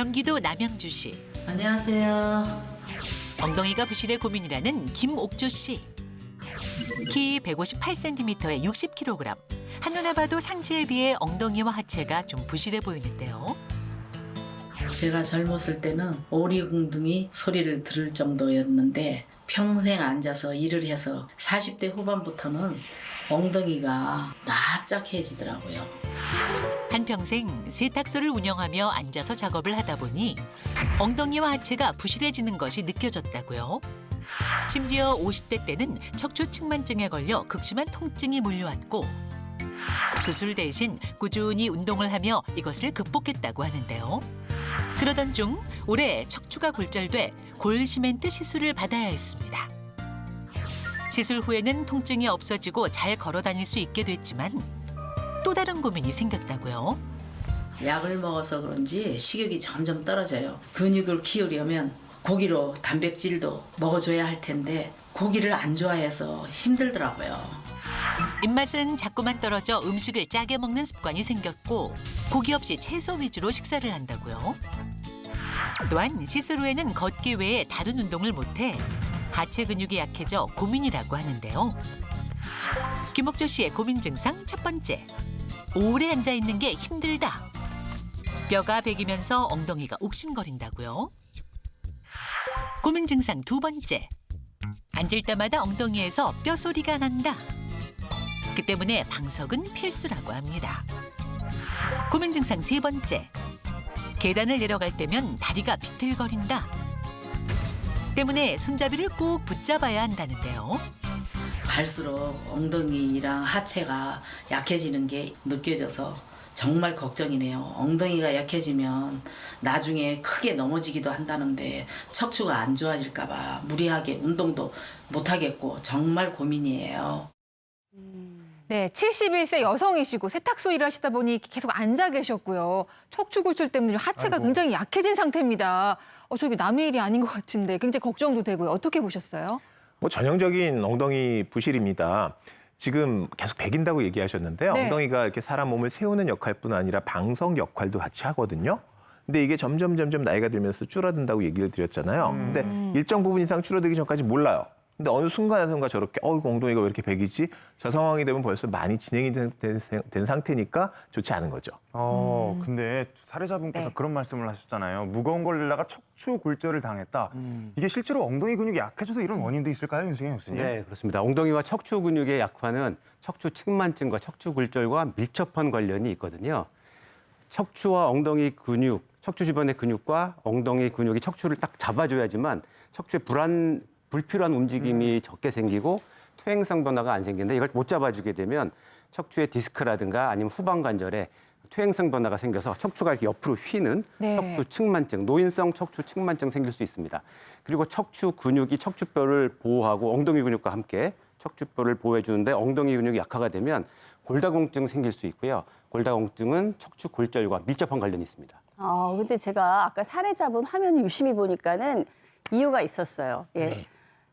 경기도 남양주시 안녕하세요. 엉덩이가 부실의 고민이라는 김옥조 씨. 키 158cm에 60kg. 한눈에 봐도 상체에 비해 엉덩이와 하체가 좀 부실해 보이는데요. 제가 젊었을 때는 오리궁둥이 소리를 들을 정도였는데 평생 앉아서 일을 해서 40대 후반부터는 엉덩이가 납작해지더라고요. 한평생 세탁소를 운영하며 앉아서 작업을 하다 보니 엉덩이와 하체가 부실해지는 것이 느껴졌다고요. 심지어 50대 때는 척추 측만증에 걸려 극심한 통증이 몰려왔고 수술 대신 꾸준히 운동을 하며 이것을 극복했다고 하는데요. 그러던 중 올해 척추가 골절돼 골 시멘트 시술을 받아야 했습니다. 시술 후에는 통증이 없어지고 잘 걸어 다닐 수 있게 됐지만 또 다른 고민이 생겼다고요. 약을 먹어서 그런지 식욕이 점점 떨어져요. 근육을 키우려면 고기로 단백질도 먹어줘야 할 텐데 고기를 안 좋아해서 힘들더라고요. 입맛은 자꾸만 떨어져 음식을 짜게 먹는 습관이 생겼고 고기 없이 채소 위주로 식사를 한다고요. 또한 시술 후에는 걷기 외에 다른 운동을 못해 하체 근육이 약해져 고민이라고 하는데요. 김옥조 씨의 고민 증상 첫 번째. 오래 앉아 있는 게 힘들다. 뼈가 베기면서 엉덩이가 욱신거린다고요. 고민 증상 두 번째. 앉을 때마다 엉덩이에서 뼈 소리가 난다. 그 때문에 방석은 필수라고 합니다. 고민 증상 세 번째. 계단을 내려갈 때면 다리가 비틀거린다. 때문에 손잡이를 꼭 붙잡아야 한다는데요. 갈수록 엉덩이랑 하체가 약해지는 게 느껴져서 정말 걱정이네요. 엉덩이가 약해지면 나중에 크게 넘어지기도 한다는데 척추가 안 좋아질까봐 무리하게 운동도 못 하겠고 정말 고민이에요. 네, 71세 여성이시고 세탁소 일하시다 보니 계속 앉아 계셨고요. 척추 골절 때문에 하체가 아이고. 굉장히 약해진 상태입니다. 어, 저기 남의 일이 아닌 것 같은데 굉장히 걱정도 되고요. 어떻게 보셨어요? 뭐 전형적인 엉덩이 부실입니다. 지금 계속 배긴다고 얘기하셨는데요. 네. 엉덩이가 이렇게 사람 몸을 세우는 역할뿐 아니라 방석 역할도 같이 하거든요. 근데 이게 점점 점점 나이가 들면서 줄어든다고 얘기를 드렸잖아요. 근데 일정 부분 이상 줄어들기 전까지 몰라요. 근데 어느 순간에선가 저렇게 어 이거 엉덩이가 왜 이렇게 배기지? 저 상황이 되면 벌써 많이 진행이 된, 된, 된 상태니까 좋지 않은 거죠. 어, 근데 사례자분께서 네. 그런 말씀을 하셨잖아요. 무거운 걸 들다가 척추 골절을 당했다. 이게 실제로 엉덩이 근육이 약해져서 이런 원인도 있을까요, 윤승현 교수님? 네, 그렇습니다. 엉덩이와 척추 근육의 약화는 척추 측만증과 척추 골절과 밀접한 관련이 있거든요. 척추와 엉덩이 근육, 척추 주변의 근육과 엉덩이 근육이 척추를 딱 잡아줘야지만 척추에 불안 불필요한 움직임이 적게 생기고 퇴행성 변화가 안 생기는데 이걸 못 잡아주게 되면 척추의 디스크라든가 아니면 후방 관절에 퇴행성 변화가 생겨서 척추가 이렇게 옆으로 휘는 네. 척추 측만증, 노인성 척추 측만증 생길 수 있습니다. 그리고 척추 근육이 척추뼈를 보호하고 엉덩이 근육과 함께 척추뼈를 보호해 주는데 엉덩이 근육이 약화가 되면 골다공증 생길 수 있고요. 골다공증은 척추 골절과 밀접한 관련이 있습니다. 아, 근데 제가 아까 사례자분 화면을 유심히 보니까는 이유가 있었어요. 예. 네.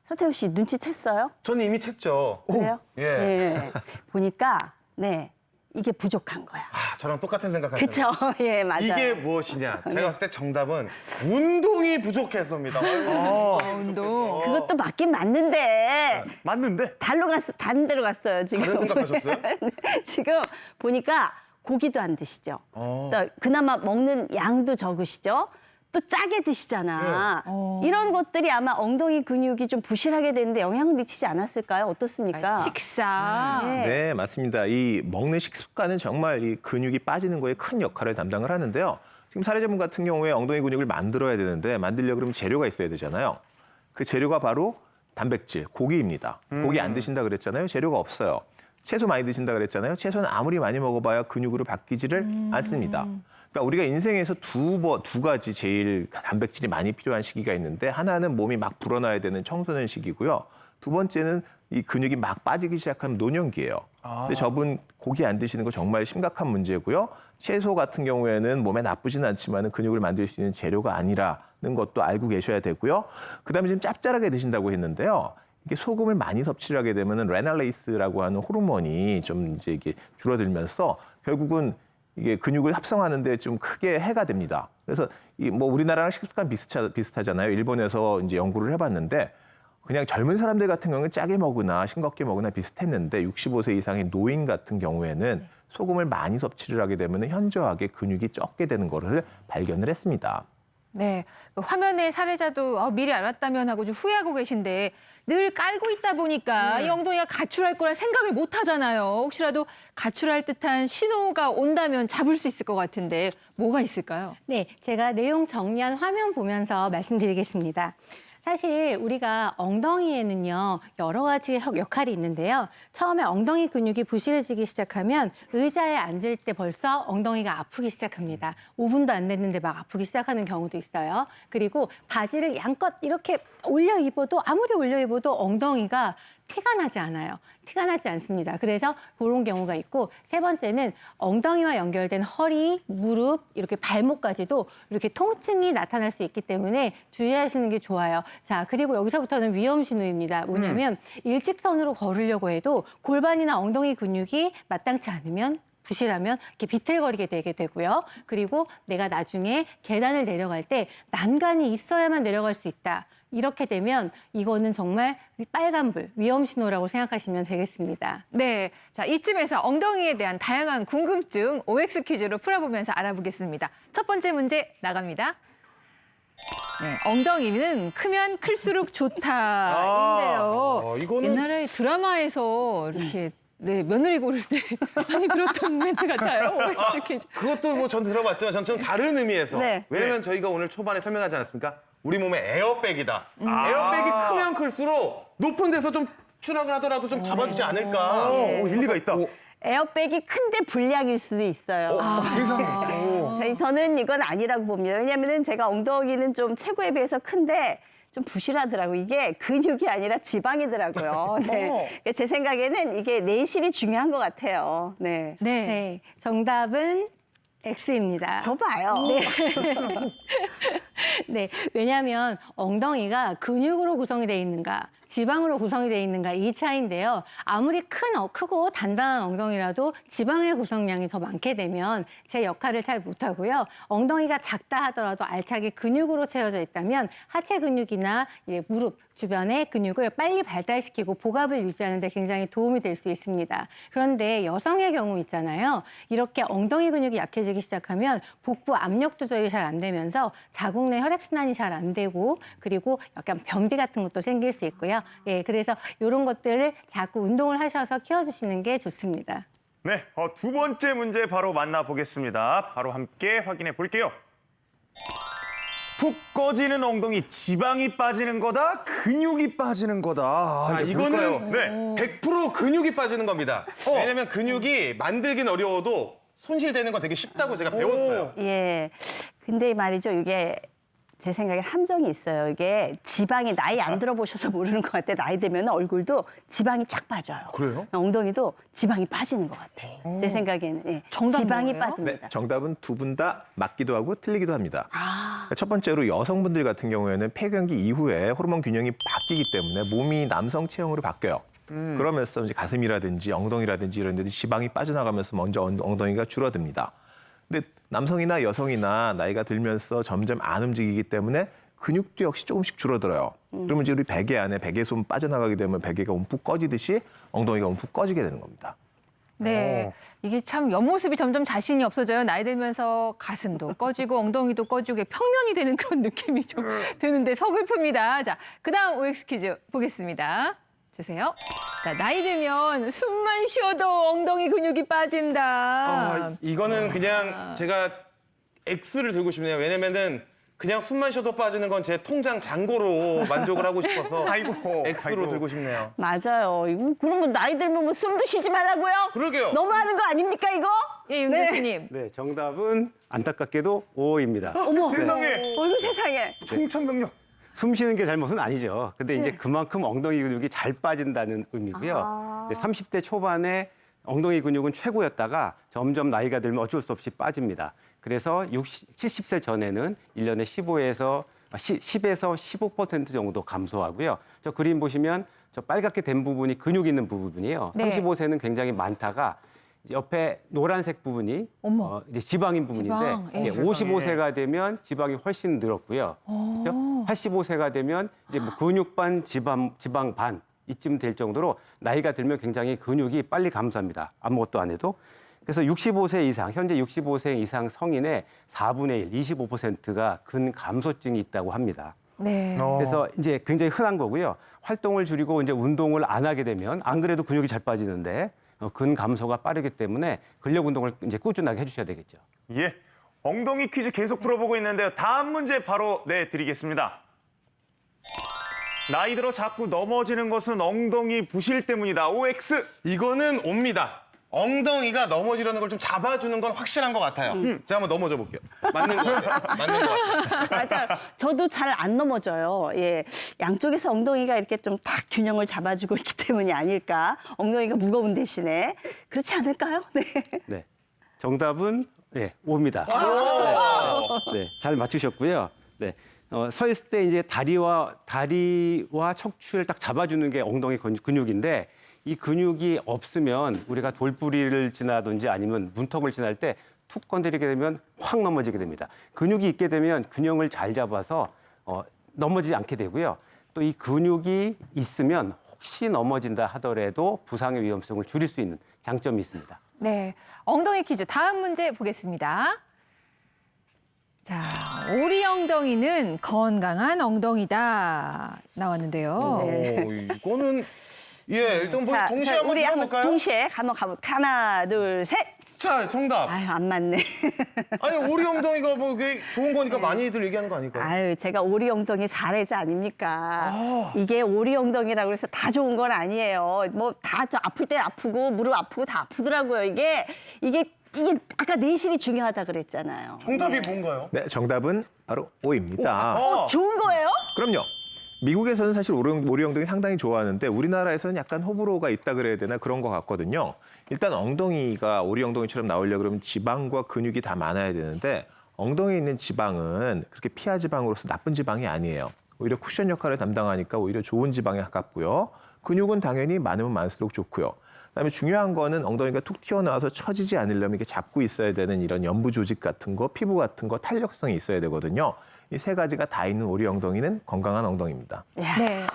서태우 씨 눈치챘어요? 저는 이미 챘죠. 그래요? 예. 예. 보니까 네 이게 부족한 거야. 아, 저랑 똑같은 생각하시네요. 그쵸? 예, 맞아요. 이게 무엇이냐? 제가 봤을 때 정답은 운동이 부족해서입니다. 어, 운동. 그것도 맞긴 맞는데 맞는데 달로 갔어, 다른 데로 갔어요 지금. 다른 생각하셨어요? 지금 보니까 고기도 안 드시죠. 어. 또 그나마 먹는 양도 적으시죠. 또 짜게 드시잖아. 어. 이런 것들이 아마 엉덩이 근육이 좀 부실하게 되는데 영향을 미치지 않았을까요? 어떻습니까? 식사. 네. 네, 맞습니다. 이 먹는 식습관은 정말 이 근육이 빠지는 거에 큰 역할을 담당을 하는데요. 지금 사례자분 같은 경우에 엉덩이 근육을 만들어야 되는데 만들려고 그러면 재료가 있어야 되잖아요. 그 재료가 바로 단백질, 고기입니다. 고기 안 드신다 그랬잖아요. 재료가 없어요. 채소 많이 드신다 그랬잖아요. 채소는 아무리 많이 먹어봐야 근육으로 바뀌지를 않습니다. 그러니까 우리가 인생에서 두, 버, 두 가지 제일 단백질이 많이 필요한 시기가 있는데 하나는 몸이 막 불어나야 되는 청소년 시기고요. 두 번째는 이 근육이 막 빠지기 시작하면 노년기예요. 근데 저분 고기 안 드시는 거 정말 심각한 문제고요. 채소 같은 경우에는 몸에 나쁘지는 않지만 근육을 만들 수 있는 재료가 아니라는 것도 알고 계셔야 되고요. 그다음에 지금 짭짤하게 드신다고 했는데요. 이게 소금을 많이 섭취를 하게 되면은 레날레이스라고 하는 호르몬이 좀 이제 이게 줄어들면서 결국은 이게 근육을 합성하는데 좀 크게 해가 됩니다. 그래서 이 뭐 우리나라랑 식습관 비슷하, 비슷하잖아요. 일본에서 이제 연구를 해봤는데 그냥 젊은 사람들 같은 경우는 짜게 먹으나 싱겁게 먹으나 비슷했는데 65세 이상의 노인 같은 경우에는 소금을 많이 섭취를 하게 되면 현저하게 근육이 쩍게 되는 것을 발견을 했습니다. 네, 그 화면에 사례자도 어, 미리 알았다면 하고 좀 후회하고 계신데 늘 깔고 있다 보니까 이 엉덩이가 가출할 거란 생각을 못 하잖아요. 혹시라도 가출할 듯한 신호가 온다면 잡을 수 있을 것 같은데 뭐가 있을까요? 네, 제가 내용 정리한 화면 보면서 말씀드리겠습니다. 사실 우리가 엉덩이에는요 여러 가지 역- 역할이 있는데요. 처음에 엉덩이 근육이 부실해지기 시작하면 의자에 앉을 때 벌써 엉덩이가 아프기 시작합니다. 5분도 안 됐는데 막 아프기 시작하는 경우도 있어요. 그리고 바지를 양껏 이렇게 올려 입어도 아무리 올려 입어도 엉덩이가 티가 나지 않아요. 티가 나지 않습니다. 그래서 그런 경우가 있고 세 번째는 엉덩이와 연결된 허리, 무릎, 이렇게 발목까지도 이렇게 통증이 나타날 수 있기 때문에 주의하시는 게 좋아요. 자, 그리고 여기서부터는 위험 신호입니다. 뭐냐면 일직선으로 걸으려고 해도 골반이나 엉덩이 근육이 마땅치 않으면 부실하면 이렇게 비틀거리게 되게 되고요. 그리고 내가 나중에 계단을 내려갈 때 난간이 있어야만 내려갈 수 있다. 이렇게 되면 이거는 정말 빨간불, 위험 신호라고 생각하시면 되겠습니다. 네, 자 이쯤에서 엉덩이에 대한 다양한 궁금증 OX 퀴즈로 풀어보면서 알아보겠습니다. 첫 번째 문제 나갑니다. 네, 엉덩이는 크면 클수록 좋다인데요. 어, 이거는- 옛날에 드라마에서 이렇게 네, 며느리 고를 때 많이 들었던 멘트 같아요. OX 퀴즈. 그것도 뭐 전 들어봤지만 전 좀 다른 의미에서. 네. 왜냐면 저희가 오늘 초반에 설명하지 않았습니까? 우리 몸에 에어백이다. 에어백이 크면 클수록 높은 데서 좀 추락을 하더라도 좀 잡아주지 않을까. 어, 오, 일리가 있다. 에어백이 큰데 불량일 수도 있어요. 세상에. 저희- 저는 이건 아니라고 봅니다. 왜냐하면 제가 엉덩이는 좀 체구에 비해서 큰데 좀 부실하더라고. 이게 근육이 아니라 지방이더라고요. 네. 제 생각에는 이게 내실이 중요한 것 같아요. 네. 네. 네, 정답은 X입니다. 저 봐요. 네, 왜냐하면 엉덩이가 근육으로 구성이 되어 있는가, 지방으로 구성이 되어 있는가 이 차이인데요. 아무리 큰 어, 크고 단단한 엉덩이라도 지방의 구성량이 더 많게 되면 제 역할을 잘 못하고요. 엉덩이가 작다 하더라도 알차게 근육으로 채워져 있다면 하체 근육이나 예, 무릎 주변의 근육을 빨리 발달시키고 복압을 유지하는 데 굉장히 도움이 될 수 있습니다. 그런데 여성의 경우 있잖아요. 이렇게 엉덩이 근육이 약해지기 시작하면 복부 압력 조절이 잘 안 되면서 자궁 내 혈액순환이 잘 안 되고 그리고 약간 변비 같은 것도 생길 수 있고요. 예, 그래서 이런 것들을 자꾸 운동을 하셔서 키워주시는 게 좋습니다. 네, 어, 두 번째 문제 바로 만나보겠습니다. 바로 함께 확인해 볼게요. 푹 꺼지는 엉덩이 지방이 빠지는 거다, 근육이 빠지는 거다. 아, 아, 이거는? 네. 100% 근육이 빠지는 겁니다. 왜냐면 근육이 만들긴 어려워도 손실되는 건 되게 쉽다고 제가 배웠어요. 예. 근데 말이죠. 이게 제 생각에 함정이 있어요. 이게 지방이 나이 안 들어보셔서 모르는 것 같아요. 나이 들면 얼굴도 지방이 쫙 빠져요. 그래요? 엉덩이도 지방이 빠지는 것 같아요. 제 생각에는. 예. 정답 지방이 뭐예요? 네, 빠집니다. 정답은 두 분 다 맞기도 하고 틀리기도 합니다. 아. 첫 번째로 여성분들 같은 경우에는 폐경기 이후에 호르몬 균형이 바뀌기 때문에 몸이 남성 체형으로 바뀌어요. 그러면서 이제 가슴이라든지 엉덩이라든지 이런 데 지방이 빠져나가면서 먼저 엉- 엉덩이가 줄어듭니다. 근데 남성이나 여성이나 나이가 들면서 점점 안 움직이기 때문에 근육도 역시 조금씩 줄어들어요. 그러면 이제 우리 베개 안에 베개솜 빠져나가게 되면 베개가 움푹 꺼지듯이 엉덩이가 움푹 꺼지게 되는 겁니다. 네, 이게 참 옆모습이 점점 자신이 없어져요. 나이 들면서 가슴도 꺼지고 엉덩이도 꺼지고 평면이 되는 그런 느낌이 좀 드는데 서글픕니다. 자, 그다음 OX 퀴즈 보겠습니다. 주세요. 자, 나이 들면 숨만 쉬어도 엉덩이 근육이 빠진다. 아, 이거는 그냥 제가 X를 들고 싶네요. 왜냐면은 그냥 숨만 쉬어도 빠지는 건 제 통장 잔고로 만족을 하고 싶어서 아이고, X로 아이고. 들고 싶네요. 맞아요. 이거 그러면 나이 들면 뭐 숨도 쉬지 말라고요? 그러게요. 너무 하는 거 아닙니까 이거? 예, 윤 교수님. 네, 정답은 안타깝게도 O입니다. 어머. 세상에. 어이구 세상에. 청천벽력. 숨 쉬는 게 잘못은 아니죠. 근데 이제 그만큼 엉덩이 근육이 잘 빠진다는 의미고요. 네, 30대 초반에 엉덩이 근육은 최고였다가 점점 나이가 들면 어쩔 수 없이 빠집니다. 그래서 60, 70세 전에는 1년에 15에서 10에서 15% 정도 감소하고요. 저 그림 보시면 저 빨갛게 된 부분이 근육 있는 부분이에요. 네. 35세는 굉장히 많다가 옆에 노란색 부분이 어머. 어, 이제 지방인 부분인데 지방, 예. 예, 55세가 되면 지방이 훨씬 늘었고요. 어. 그렇죠? 85세가 되면 이제 뭐 근육 반, 지방, 지방 반 이쯤 될 정도로 나이가 들면 굉장히 근육이 빨리 감소합니다. 아무것도 안 해도. 그래서 65세 이상, 현재 65세 이상 성인의 4분의 1, 25%가 근감소증이 있다고 합니다. 네. 어. 그래서 이제 굉장히 흔한 거고요. 활동을 줄이고 이제 운동을 안 하게 되면 안 그래도 근육이 잘 빠지는데 어, 근 감소가 빠르기 때문에 근력 운동을 이제 꾸준하게 해주셔야 되겠죠. 예. 엉덩이 퀴즈 계속 풀어보고 있는데요. 다음 문제 바로 내드리겠습니다. 나이 들어 자꾸 넘어지는 것은 엉덩이 부실 때문이다. OX. 이거는 옵니다. 엉덩이가 넘어지려는 걸 좀 잡아주는 건 확실한 것 같아요. 제가 한번 넘어져 볼게요. 맞는 것 같아요. 맞는 것 같아요. 맞아요. 저도 잘 안 넘어져요. 예. 양쪽에서 엉덩이가 이렇게 좀 딱 균형을 잡아주고 있기 때문이 아닐까. 엉덩이가 무거운 대신에. 그렇지 않을까요? 네. 네. 정답은 네, 옵니다. 네, 네, 잘 맞추셨고요. 네. 어, 서 있을 때 이제 다리와 다리와 척추를 딱 잡아주는 게 엉덩이 근육- 근육인데 이 근육이 없으면 우리가 돌부리를 지나든지 아니면 문턱을 지날 때 툭 건드리게 되면 확 넘어지게 됩니다. 근육이 있게 되면 균형을 잘 잡아서 어, 넘어지지 않게 되고요. 또 이 근육이 있으면 혹시 넘어진다 하더라도 부상의 위험성을 줄일 수 있는 장점이 있습니다. 네. 엉덩이 퀴즈 다음 문제 보겠습니다. 자, 오리 엉덩이는 건강한 엉덩이다 나왔는데요. 네. 오, 이거는 예 일단 뭐 자, 동시에 자, 한번 우리 들어볼까요? 동시에 한번 가볼까? 하나, 둘, 셋. 자 정답. 아유, 안 맞네. 아니 오리 엉덩이가 뭐 이게 좋은 거니까 많이들 얘기하는 거 아닐까요? 아유, 제가 오리 엉덩이 사례자 아닙니까? 이게 오리 엉덩이라고 해서 다 좋은 건 아니에요. 뭐 다 저 아플 때 아프고 무릎 아프고 다 아프더라고요. 이게 이게 이게 아까 내실이 중요하다 그랬잖아요. 정답이 뭔가요? 네, 정답은 바로 O입니다. 어, 좋은 거예요? 그럼요. 미국에서는 사실 오리, 오리 엉덩이 상당히 좋아하는데 우리나라에서는 약간 호불호가 있다 그래야 되나 그런 것 같거든요. 일단 엉덩이가 오리 엉덩이처럼 나오려고 그러면 지방과 근육이 다 많아야 되는데 엉덩이에 있는 지방은 그렇게 피하 지방으로서 나쁜 지방이 아니에요. 오히려 쿠션 역할을 담당하니까 오히려 좋은 지방에 가깝고요. 근육은 당연히 많으면 많을수록 좋고요. 그다음에 중요한 거는 엉덩이가 툭 튀어나와서 처지지 않으려면 이렇게 잡고 있어야 되는 이런 연부 조직 같은 거, 피부 같은 거, 탄력성이 있어야 되거든요. 이 세 가지가 다 있는 오리 엉덩이는 건강한 엉덩이입니다. 네.